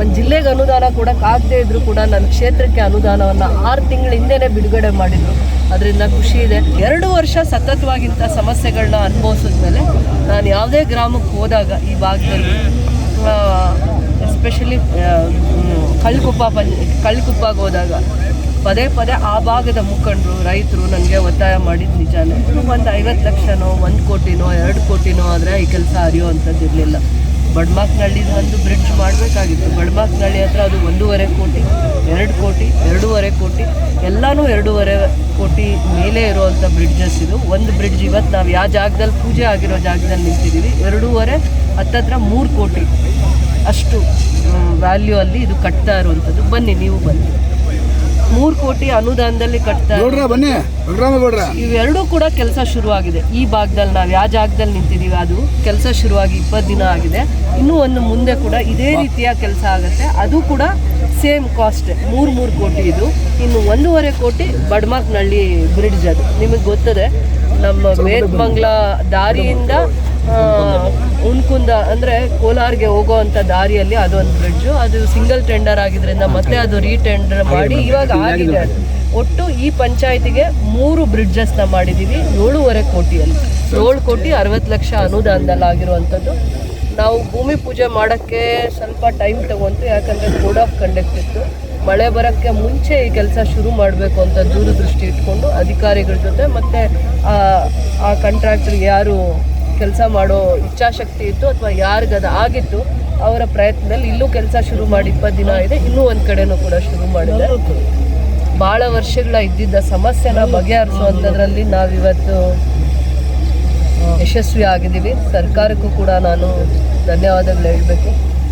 ಒಂದು ಜಿಲ್ಲೆಗೆ ಅನುದಾನ ಕೊಡೋಕ್ಕಾಗದೇ ಇದ್ರು ಕೂಡ ನನ್ನ ಕ್ಷೇತ್ರಕ್ಕೆ ಅನುದಾನವನ್ನು ಆರು ತಿಂಗಳ ಹಿಂದೆನೇ ಬಿಡುಗಡೆ ಮಾಡಿದ್ರು. ಅದರಿಂದ ಖುಷಿ ಇದೆ. ಎರಡು ವರ್ಷ ಸತತವಾಗಿಂಥ ಸಮಸ್ಯೆಗಳನ್ನ ಅನುಭವಿಸಿದ್ಮೇಲೆ ನಾನು ಯಾವುದೇ ಗ್ರಾಮಕ್ಕೆ ಹೋದಾಗ ಈ ಭಾಗದಲ್ಲಿ ಎಸ್ಪೆಷಲಿ ಕಳ್ಕುಪ್ಪ ಪಂಚ ಕಳ್ಕುಪ್ಪಗೆ ಹೋದಾಗ ಪದೇ ಪದೇ ಆ ಭಾಗದ ಮುಖಂಡರು, ರೈತರು ನನಗೆ ಒತ್ತಾಯ ಮಾಡಿದ್ದು ನಿಜಾನೇ. ಒಂದು ಐವತ್ತು ಲಕ್ಷನೋ, ಒಂದು ಕೋಟಿನೋ, ಎರಡು ಕೋಟಿನೋ ಆದರೆ ಈ ಕೆಲಸ ಅರಿಯುವಂಥದ್ದು ಇರಲಿಲ್ಲ ಬಡ್ಮಾಕ್ನಳ್ಳಿದು ಒಂದು ಬ್ರಿಡ್ಜ್ ಮಾಡಬೇಕಾಗಿತ್ತು. ಬಡ್ಮಾಕ್ನಳ್ಳಿ ಹತ್ರ ಅದು ಒಂದೂವರೆ ಕೋಟಿ, ಎರಡು ಕೋಟಿ, ಎರಡೂವರೆ ಕೋಟಿ, ಎಲ್ಲನೂ ಎರಡೂವರೆ ಕೋಟಿ ಮೇಲೆ ಇರುವಂಥ ಬ್ರಿಡ್ಜಸ್ ಇದು. ಒಂದು ಬ್ರಿಡ್ಜ್ ಇವತ್ತು ನಾವು ಯಾವ ಜಾಗದಲ್ಲಿ ಪೂಜೆ ಆಗಿರೋ ಜಾಗದಲ್ಲಿ ನಿಂತಿದ್ದೀವಿ. ಎರಡೂವರೆ, ಹತ್ತತ್ರ ಮೂರು ಕೋಟಿ ಅಷ್ಟು ವ್ಯಾಲ್ಯೂ ಅಲ್ಲಿ ಇದು ಕಟ್ತಾ ಇರುವಂಥದ್ದು ಬನ್ನಿ, ನೀವು ಬನ್ನಿ. ಮೂರು ಕೋಟಿ ಅನುದಾನದಲ್ಲಿ ಕಟ್ತಾ ಇವೆರಡೂ ಕೂಡ ಕೆಲಸ ಶುರುವಾಗಿದೆ. ಈ ಭಾಗದಲ್ಲಿ ನಾವು ಯಾವ ಜಾಗದಲ್ಲಿ ನಿಂತಿದ್ದೀವಿ ಅದು ಕೆಲಸ ಶುರುವಾಗಿ ಇಪ್ಪತ್ತು ದಿನ ಆಗಿದೆ. ಇನ್ನೂ ಒಂದು ಮುಂದೆ ಕೂಡ ಇದೇ ರೀತಿಯ ಕೆಲಸ ಆಗುತ್ತೆ. ಅದು ಕೂಡ ಸೇಮ್ ಕಾಸ್ಟ್ ಮೂರು ಮೂರು ಕೋಟಿ ಇದು. ಇನ್ನು ಒಂದೂವರೆ ಕೋಟಿ ಬಡ್ಮಾಕ್ನಳ್ಳಿ ಬ್ರಿಡ್ಜ್ ಅದು. ನಿಮಗೆ ಗೊತ್ತದೆ ನಮ್ಮ ವೇದಮಂಗ್ಲ ದಾರಿಯಿಂದ ಆ, ಉಣ್ಕುಂದ ಅಂದರೆ ಕೋಲಾರ್ಗೆ ಹೋಗೋವಂಥ ದಾರಿಯಲ್ಲಿ ಅದೊಂದು ಬ್ರಿಡ್ಜು ಅದು ಸಿಂಗಲ್ ಟೆಂಡರ್ ಆಗಿದ್ರಿಂದ ಮತ್ತೆ ಅದು ರೀಟೆಂಡರ್ ಮಾಡಿ ಇವಾಗ ಆಗಿದೆ. ಅದು. ಒಟ್ಟು ಈ ಪಂಚಾಯತಿಗೆ ಮೂರು ಬ್ರಿಡ್ಜಸ್ನ ಮಾಡಿದ್ದೀವಿ ಏಳುವರೆ ಕೋಟಿಯಲ್ಲಿ. ಏಳು ಕೋಟಿ ಅರವತ್ತು ಲಕ್ಷ ಅನುದಾನದಲ್ಲಿ ಆಗಿರುವಂಥದ್ದು. ನಾವು ಭೂಮಿ ಪೂಜೆ ಮಾಡೋಕ್ಕೆ ಸ್ವಲ್ಪ ಟೈಮ್ ತಗೊಂತು ಯಾಕಂದರೆ ಕೋಡ್ ಆಫ್ ಕಂಡಕ್ಟ್ ಇತ್ತು. ಮಳೆ ಬರೋಕ್ಕೆ ಮುಂಚೆ ಈ ಕೆಲಸ ಶುರು ಮಾಡಬೇಕು ಅಂತ ದೂರದೃಷ್ಟಿ ಇಟ್ಕೊಂಡು ಅಧಿಕಾರಿಗಳ ಜೊತೆ ಮತ್ತು ಆ ಕಾಂಟ್ರಾಕ್ಟ್ರಿಗೆ ಯಾರು ಕೆಲಸ ಮಾಡೋ ಇಚ್ಛಾಶಕ್ತಿ ಇತ್ತು ಅಥವಾ ಯಾರಿಗದು ಆಗಿತ್ತು, ಅವರ ಪ್ರಯತ್ನದಲ್ಲಿ ಇಲ್ಲೂ ಕೆಲಸ ಶುರು ಮಾಡಿ ಇಪ್ಪತ್ತು ದಿನ ಇದೆ, ಇನ್ನೂ ಒಂದು ಕಡೆನೂ ಕೂಡ ಶುರು ಮಾಡಿದೆ. ಭಾಳ ವರ್ಷಗಳ ಇದ್ದಿದ್ದ ಸಮಸ್ಯೆನ ಬಗೆಹರಿಸುವಂಥದ್ರಲ್ಲಿ ನಾವಿವತ್ತು ಯಶಸ್ವಿ ಆಗಿದ್ದೀವಿ. ಸರ್ಕಾರಕ್ಕೂ ಕೂಡ ನಾನು ಧನ್ಯವಾದಗಳು ಹೇಳಬೇಕು.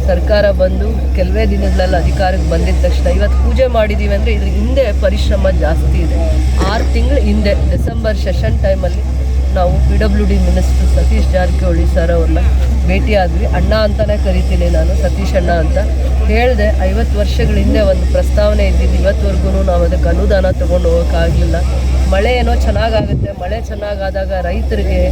ಸರ್ಕಾರ ಬಂದು ಕೆಲವೇ ದಿನಗಳಲ್ಲಿ ಅಧಿಕಾರಕ್ಕೆ ಬಂದಿದ ತಕ್ಷಣ ಇವತ್ತು ಪೂಜೆ ಮಾಡಿದ್ದೀವಿ ಅಂದರೆ ಇದ್ರ ಹಿಂದೆ ಪರಿಶ್ರಮ ಜಾಸ್ತಿ ಇದೆ. ಆರು ತಿಂಗಳು ಹಿಂದೆ, ಡಿಸೆಂಬರ್ ಸೆಷನ್ ಟೈಮಲ್ಲಿ ನಾವು P W D minister Satish Jarkiholi sir ಅವ್ರನ್ನ ಭೇಟಿಯಾದ್ವಿ. ಅಣ್ಣ ಅಂತಲೇ ಕರಿತೀನಿ ನಾನು, ಸತೀಶ್ ಅಣ್ಣ ಅಂತ. ಹೇಳಿದೆ, ಐವತ್ತು ವರ್ಷಗಳ ಹಿಂದೆ ಒಂದು ಪ್ರಸ್ತಾವನೆ ಇದ್ದಿದ್ದು, ಇವತ್ತುವರೆಗೂ ನಾವು ಅದಕ್ಕೆ ಅನುದಾನ ತೊಗೊಂಡು ಹೋಗೋಕ್ಕಾಗಲಿಲ್ಲ. ಮಳೆ ಏನೋ ಚೆನ್ನಾಗಾಗುತ್ತೆ, ಮಳೆ ಚೆನ್ನಾಗಾದಾಗ ರೈತರಿಗೆ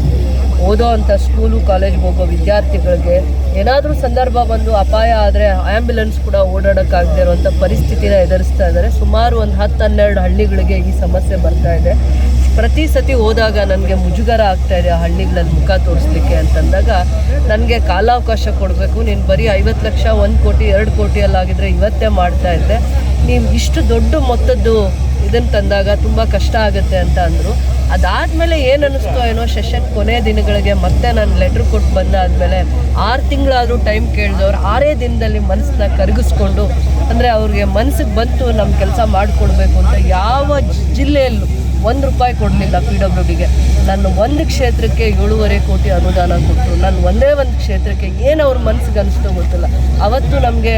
ಓದೋ ಅಂಥ ಸ್ಕೂಲು ಕಾಲೇಜ್ಗೆ ಹೋಗೋ ವಿದ್ಯಾರ್ಥಿಗಳಿಗೆ ಏನಾದರೂ ಸಂದರ್ಭ ಬಂದು ಅಪಾಯ ಆದರೆ ಆ್ಯಂಬುಲೆನ್ಸ್ ಕೂಡ ಓಡಾಡೋಕ್ಕಾಗದೇ ಇರುವಂಥ ಪರಿಸ್ಥಿತಿನ ಎದುರಿಸ್ತಾ ಇದ್ದಾರೆ. ಸುಮಾರು ಒಂದು ಹತ್ತು ಹನ್ನೆರಡು ಹಳ್ಳಿಗಳಿಗೆ ಈ ಸಮಸ್ಯೆ ಬರ್ತಾ ಇದೆ. ಪ್ರತಿ ಸತಿ ಹೋದಾಗ ನನಗೆ ಮುಜುಗರ ಆಗ್ತಾ ಇದೆ ಆ ಹಳ್ಳಿಗಳಲ್ಲಿ ಮುಖ ತೋರಿಸ್ಲಿಕ್ಕೆ ಅಂತಂದಾಗ ನನಗೆ ಕಾಲಾವಕಾಶ ಕೊಡಬೇಕು. ನೀನು ಬರೀ ಐವತ್ತು ಲಕ್ಷ, ಒಂದು ಕೋಟಿ, ಎರಡು ಕೋಟಿಯಲ್ಲಾಗಿದ್ರೆ ಇವತ್ತೇ ಮಾಡ್ತಾ ಇದ್ದೆ. ನೀವು ಇಷ್ಟು ದೊಡ್ಡ ಮೊತ್ತದ್ದು ಇದನ್ನು ತಂದಾಗ ತುಂಬ ಕಷ್ಟ ಆಗುತ್ತೆ ಅಂತ ಅಂದರು. ಅದಾದಮೇಲೆ ಏನು ಅನ್ನಿಸ್ತೋ ಏನೋ ಸೆಷನ್ ಕೊನೆ ದಿನಗಳಿಗೆ ಮತ್ತೆ ನಾನು ಲೆಟ್ರ್ ಕೊಟ್ಟು ಬಂದಾದಮೇಲೆ ಆರು ತಿಂಗಳಾದರೂ ಟೈಮ್ ಕೇಳಿದವ್ರು ಆರೇ ದಿನದಲ್ಲಿ ಮನಸ್ಸನ್ನ ಕರಗಿಸ್ಕೊಂಡು ಅಂದರೆ ಅವ್ರಿಗೆ ಮನಸ್ಸಿಗೆ ಬಂತು ನಮ್ಮ ಕೆಲಸ ಮಾಡಿಕೊಡ್ಬೇಕು ಅಂತ ಯಾವ ಜಿಲ್ಲೆಯಲ್ಲೂ ಒಂದು ರೂಪಾಯಿ ಕೊಡಲಿಲ್ಲ ಪಿ ಡಬ್ಲ್ಯೂ ಡಿಗೆ. ನನ್ನ ಒಂದು ಕ್ಷೇತ್ರಕ್ಕೆ ಏಳೂವರೆ ಕೋಟಿ ಅನುದಾನ ಕೊಟ್ಟರು ನಾನು ಒಂದೇ ಒಂದು ಕ್ಷೇತ್ರಕ್ಕೆ ಏನು ಅವ್ರ ಮನಸ್ಸಿಗೆ ಅನಿಸ್ತೋ ಗೊತ್ತಿಲ್ಲ. ಅವತ್ತು ನಮಗೆ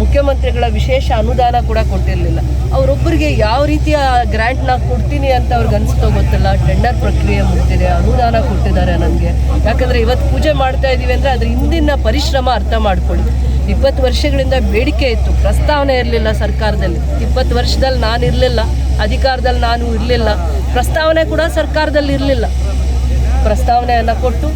ಮುಖ್ಯಮಂತ್ರಿಗಳ ವಿಶೇಷ ಅನುದಾನ ಕೂಡ ಕೊಟ್ಟಿರಲಿಲ್ಲ. ಅವರೊಬ್ಬರಿಗೆ ಯಾವ ರೀತಿಯ ಗ್ರ್ಯಾಂಟ್ನ ಕೊಡ್ತೀನಿ ಅಂತ ಅವ್ರಿಗೆ ಅನಿಸ್ತೋ ಗೊತ್ತಿಲ್ಲ. ಟೆಂಡರ್ ಪ್ರಕ್ರಿಯೆ ಮುಗ್ದಿದೆ, ಅನುದಾನ ಕೊಟ್ಟಿದ್ದಾರೆ ನನಗೆ. ಯಾಕಂದರೆ ಇವತ್ತು ಪೂಜೆ ಮಾಡ್ತಾ ಇದ್ದೀವಿ ಅಂದರೆ ಅದ್ರ ಹಿಂದಿನ ಪರಿಶ್ರಮ ಅರ್ಥ ಮಾಡ್ಕೊಳ್ಳಿ. ಇಪ್ಪತ್ತು ವರ್ಷಗಳಿಂದ ಬೇಡಿಕೆ ಇತ್ತು. ಪ್ರಸ್ತಾವನೆ ಇರಲಿಲ್ಲ ಸರ್ಕಾರದಲ್ಲಿ. ಇಪ್ಪತ್ತು ವರ್ಷದಲ್ಲಿ ನಾನು ಇರಲಿಲ್ಲ, ಅಧಿಕಾರದಲ್ಲಿ ನಾನು ಇರಲಿಲ್ಲ. ಪ್ರಸ್ತಾವನೆ ಕೂಡ ಸರ್ಕಾರದಲ್ಲಿ ಇರಲಿಲ್ಲ. ಪ್ರಸ್ತಾವನೆಯನ್ನು ಕೊಟ್ಟು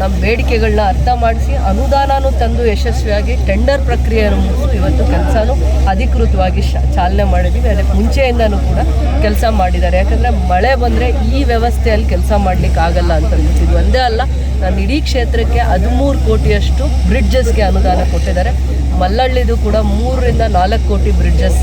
ನಮ್ಮ ಬೇಡಿಕೆಗಳನ್ನ ಅರ್ಥ ಮಾಡಿಸಿ, ಅನುದಾನನೂ ತಂದು ಯಶಸ್ವಿಯಾಗಿ ಟೆಂಡರ್ ಪ್ರಕ್ರಿಯೆಯನ್ನು ಮುಗಿಸಿ ಇವತ್ತು ಕೆಲಸನೂ ಅಧಿಕೃತವಾಗಿ ಶ, ಚಾಲನೆ ಮಾಡಿದ್ದೀವಿ. ಅದಕ್ಕೆ ಮುಂಚೆಯಿಂದನೂ ಕೂಡ ಕೆಲಸ ಮಾಡಿದ್ದಾರೆ. ಯಾಕಂದರೆ ಮಳೆ ಬಂದರೆ ಈ ವ್ಯವಸ್ಥೆಯಲ್ಲಿ ಕೆಲಸ ಮಾಡಲಿಕ್ಕೆ ಆಗಲ್ಲ ಅಂತ ಇದು ಒಂದೇ ಅಲ್ಲ ನಾನು ಇಡೀ ಕ್ಷೇತ್ರಕ್ಕೆ ಹದಿಮೂರು ಕೋಟಿಯಷ್ಟು ಬ್ರಿಡ್ಜಸ್ಗೆ ಅನುದಾನ ಕೊಟ್ಟಿದ್ದಾರೆ. ಮಲ್ಲಳ್ಳಿದು ಕೂಡ ಮೂರರಿಂದ ನಾಲ್ಕು ಕೋಟಿ ಬ್ರಿಡ್ಜಸ್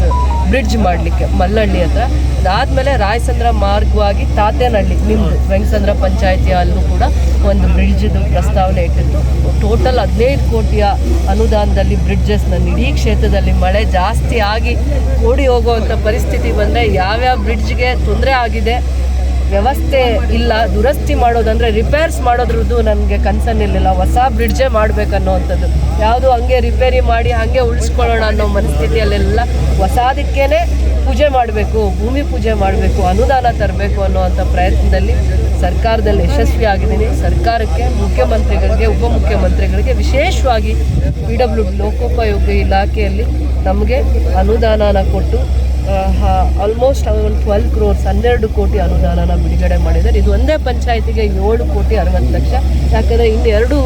ಬ್ರಿಡ್ಜ್ ಮಾಡಲಿಕ್ಕೆ ಮಲ್ಲಳ್ಳಿ ಹತ್ರ. ಅದಾದಮೇಲೆ ರಾಯಸಂದ್ರ ಮಾರ್ಗವಾಗಿ ತಾತೇನಹಳ್ಳಿ ನಿಮ್ಮದು ವೆಂಕಸಂದ್ರ ಪಂಚಾಯತಿ ಅಲ್ಲೂ ಕೂಡ ಒಂದು ಬ್ರಿಡ್ಜ್ದು ಪ್ರಸ್ತಾವನೆ ಇಟ್ಟಿತ್ತು. ಟೋಟಲ್ ಹದಿನೈದು ಕೋಟಿಯ ಅನುದಾನದಲ್ಲಿ ಬ್ರಿಡ್ಜಸ್ ನನ್ನ ಇಡೀ ಕ್ಷೇತ್ರದಲ್ಲಿ ಮಳೆ ಜಾಸ್ತಿ ಆಗಿ ಓಡಿ ಹೋಗುವಂಥ ಪರಿಸ್ಥಿತಿ ಬಂದರೆ ಯಾವ್ಯಾವ ಬ್ರಿಡ್ಜ್ಗೆ ತೊಂದರೆ ಆಗಿದೆ ವ್ಯವಸ್ಥೆ ಇಲ್ಲ, ದುರಸ್ತಿ ಮಾಡೋದಂದ್ರೆ ರಿಪೇರ್ಸ್ ಮಾಡೋದ್ರದ್ದು ನನಗೆ ಕನ್ಸರ್ನ್ ಇರಲಿಲ್ಲ ಹೊಸ ಬ್ರಿಡ್ಜೇ ಮಾಡಬೇಕನ್ನೋವಂಥದ್ದು. ಯಾವುದು ಹಂಗೆ ರಿಪೇರಿ ಮಾಡಿ ಹಾಗೆ ಉಳಿಸ್ಕೊಳ್ಳೋಣ ಅನ್ನೋ ಮನಸ್ಥಿತಿಯಲ್ಲೆಲ್ಲ ಹೊಸದಕ್ಕೇನೆ ಪೂಜೆ ಮಾಡಬೇಕು, ಭೂಮಿ ಪೂಜೆ ಮಾಡಬೇಕು, ಅನುದಾನ ತರಬೇಕು ಅನ್ನೋವಂಥ ಪ್ರಯತ್ನದಲ್ಲಿ ಸರ್ಕಾರದಲ್ಲಿ ಯಶಸ್ವಿ ಆಗಿದ್ದೀನಿ ಸರ್ಕಾರಕ್ಕೆ, ಮುಖ್ಯಮಂತ್ರಿಗಳಿಗೆ, ಉಪಮುಖ್ಯಮಂತ್ರಿಗಳಿಗೆ ವಿಶೇಷವಾಗಿ ಪಿ ಡಬ್ಲ್ಯೂ ಲೋಕೋಪಯೋಗಿ ಇಲಾಖೆಯಲ್ಲಿ ನಮಗೆ ಅನುದಾನನ ಕೊಟ್ಟು ಆಲ್ಮೋಸ್ಟ್ ಒಂದು ಟ್ವೆಲ್ ಕ್ರೋರ್ಸ್ ಹನ್ನೆರಡು ಕೋಟಿ ಅನುದಾನನ ಬಿಡುಗಡೆ ಮಾಡಿದ್ದಾರೆ. ಇದು ಒಂದೇ ಪಂಚಾಯತಿಗೆ ಏಳು ಕೋಟಿ ಅರವತ್ತು ಲಕ್ಷ. ಯಾಕಂದರೆ ಇನ್ನು ಎರಡು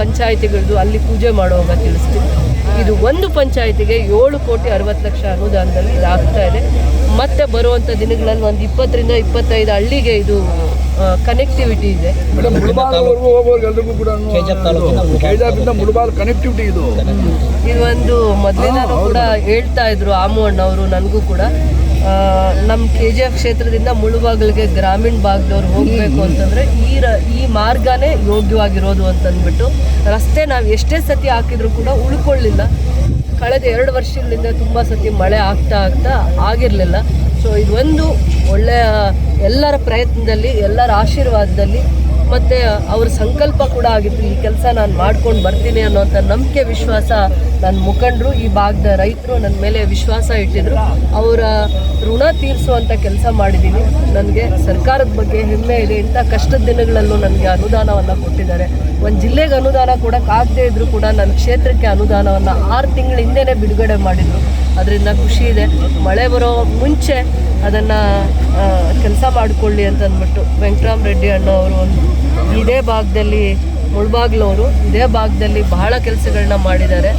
ಪಂಚಾಯತಿಗಳದ್ದು ಅಲ್ಲಿ ಪೂಜೆ ಮಾಡುವಾಗ ತಿಳಿಸ್ತೀನಿ ಇದು ಒಂದು ಪಂಚಾಯತಿಗೆ ಏಳು ಕೋಟಿ ಅರವತ್ತು ಲಕ್ಷ ಅನುದಾನದಲ್ಲಿ ಇದು ಆಗ್ತಾ ಇದೆ. ಮತ್ತೆ ಬರುವಂಥ ದಿನಗಳಲ್ಲಿ ಒಂದು ಇಪ್ಪತ್ತರಿಂದ ಇಪ್ಪತ್ತೈದು ಹಳ್ಳಿಗೆ ಇದು ಕನೆಕ್ಟಿವಿಟಿ ಇದೆ. ಕನೆಕ್ಟಿವಿಟಿ ಇದು ಇದು. ಒಂದು ಮೊದಲಿನ ಕೂಡ ಹೇಳ್ತಾ ಇದ್ರು ಆಮು ಅಣ್ಣವರು ನನಗೂ ಕೂಡ. ನಮ್ಮ ಕೆ ಜಿ ಎಫ್ ಕ್ಷೇತ್ರದಿಂದ ಮುಳುಬಾಗಿಲಿಗೆ ಗ್ರಾಮೀಣ ಭಾಗದವ್ರು ಹೋಗಬೇಕು ಅಂತಂದರೆ ಈ ರ, ಈ ಮಾರ್ಗನೇ ಯೋಗ್ಯವಾಗಿರೋದು ಅಂತಂದ್ಬಿಟ್ಟು ರಸ್ತೆ ನಾವು ಎಷ್ಟೇ ಸತಿ ಹಾಕಿದ್ರು ಕೂಡ ಉಳ್ಕೊಳ್ಳಿಲ್ಲ. ಕಳೆದ ಎರಡು ವರ್ಷಗಳಿಂದ ತುಂಬ ಸತಿ ಮಳೆ ಆಗ್ತಾ ಆಗ್ತಾ ಆಗಿರಲಿಲ್ಲ. ಸೊ ಇದೊಂದು ಒಳ್ಳೆಯ ಎಲ್ಲರ ಪ್ರಯತ್ನದಲ್ಲಿ, ಎಲ್ಲರ ಆಶೀರ್ವಾದದಲ್ಲಿ ಮತ್ತು ಅವ್ರ ಸಂಕಲ್ಪ ಕೂಡ ಆಗಿತ್ತು. ಈ ಕೆಲಸ ನಾನು ಮಾಡ್ಕೊಂಡು ಬರ್ತೀನಿ ಅನ್ನೋಂಥ ನಂಬಿಕೆ, ವಿಶ್ವಾಸ ನನ್ನ ಮುಖಂಡರು, ಈ ಭಾಗದ ರೈತರು ನನ್ನ ಮೇಲೆ ವಿಶ್ವಾಸ ಇಟ್ಟಿದ್ರು. ಅವರ ಋಣ ತೀರಿಸುವಂಥ ಕೆಲಸ ಮಾಡಿದ್ದೀನಿ ನನಗೆ ಸರ್ಕಾರದ ಬಗ್ಗೆ ಹೆಮ್ಮೆ ಇದೆ. ಇಂಥ ಕಷ್ಟದ ದಿನಗಳಲ್ಲೂ ನನಗೆ ಅನುದಾನವನ್ನು ಕೊಟ್ಟಿದ್ದಾರೆ. ಒಂದು ಜಿಲ್ಲೆಗೆ ಅನುದಾನ ಕೊಡೋಕ್ಕಾಗದೇ ಇದ್ದರೂ ಕೂಡ ನನ್ನ ಕ್ಷೇತ್ರಕ್ಕೆ ಅನುದಾನವನ್ನು ಆರು ತಿಂಗಳ ಹಿಂದೆನೇ ಬಿಡುಗಡೆ ಮಾಡಿದರು. ಅದರಿಂದ ಖುಷಿ ಇದೆ. ಮಳೆ ಬರೋ ಮುಂಚೆ ಅದನ್ನು ಮಾಡಿಕೊಳ್ಳಿ ಅಂತ ಅಂದ್ಬಿಟ್ಟು ವೆಂಕಟರಾಮ್ ರೆಡ್ಡಿ ಅಣ್ಣವರು ಒಂದು ಇದೇ ಭಾಗದಲ್ಲಿ ಮುಳ್ಬಾಗ್ಲವರು, ಇದೇ ಭಾಗದಲ್ಲಿ ಬಹಳ ಕೆಲಸಗಳನ್ನ ಮಾಡಿದ್ದಾರೆ.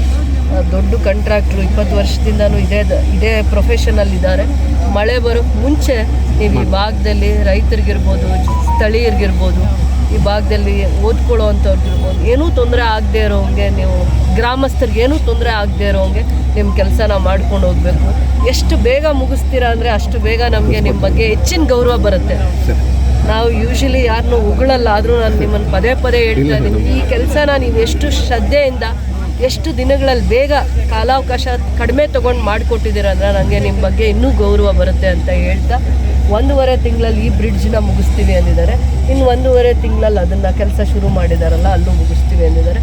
ದೊಡ್ಡ ಕಾಂಟ್ರಾಕ್ಟ್ರು ಇಪ್ಪತ್ತು ವರ್ಷದಿಂದನೂ ಇದೇ ಇದೇ ಪ್ರೊಫೆಷನಲ್ಲಿದ್ದಾರೆ ಮಳೆ ಬರೋಕ್ಕೆ ಮುಂಚೆ ನೀವು ಈ ಭಾಗದಲ್ಲಿ ರೈತರಿಗಿರ್ಬೋದು, ಸ್ಥಳೀಯರಿಗಿರ್ಬೋದು ಈ ಭಾಗದಲ್ಲಿ ಓದ್ಕೊಳ್ಳೋ ಅಂಥವ್ರಿಗಿರ್ಬೋದು ಏನೂ ತೊಂದರೆ ಆಗದೆ ಇರೋಂಗೆ ನೀವು ಗ್ರಾಮಸ್ಥರಿಗೆ ಏನೂ ತೊಂದರೆ ಆಗದೆ ಇರೋಂಗೆ ನಿಮ್ಮ ಕೆಲಸನ ಮಾಡ್ಕೊಂಡು ಹೋಗಬೇಕು. ಎಷ್ಟು ಬೇಗ ಮುಗಿಸ್ತೀರಾ ಅಂದರೆ ಅಷ್ಟು ಬೇಗ ನಮಗೆ ನಿಮ್ಮ ಬಗ್ಗೆ ಹೆಚ್ಚಿನ ಗೌರವ ಬರುತ್ತೆ. ನಾವು ಯೂಶಲಿ ಯಾರನ್ನೂ ಉಗಳಲ್ಲ ಆದರೂ ನಾನು ನಿಮ್ಮನ್ನು ಪದೇ ಪದೇ ಹೇಳ್ತಾ ಇದ್ದೀನಿ. ಈ ಕೆಲಸನ ನೀವು ಎಷ್ಟು ಶ್ರದ್ಧೆಯಿಂದ ಎಷ್ಟು ದಿನಗಳಲ್ಲಿ ಬೇಗ ಕಾಲಾವಕಾಶ ಕಡಿಮೆ ತೊಗೊಂಡು ಮಾಡಿಕೊಟ್ಟಿದ್ದೀರ ಅಂದರೆ ನನಗೆ ನಿಮ್ಮ ಬಗ್ಗೆ ಇನ್ನೂ ಗೌರವ ಬರುತ್ತೆ ಅಂತ ಹೇಳ್ತಾ ಒಂದೂವರೆ ತಿಂಗಳಲ್ಲಿ ಈ ಬ್ರಿಡ್ಜ್ನ ಮುಗಿಸ್ತೀವಿ ಅಂದಿದ್ದಾರೆ. ಇನ್ನು ಒಂದೂವರೆ ತಿಂಗಳಲ್ಲಿ ಅದನ್ನು ಕೆಲಸ ಶುರು ಮಾಡಿದಾರಲ್ಲ, ಅಲ್ಲೂ ಮುಗಿಸ್ತೀವಿ ಅಂದಿದ್ದಾರೆ.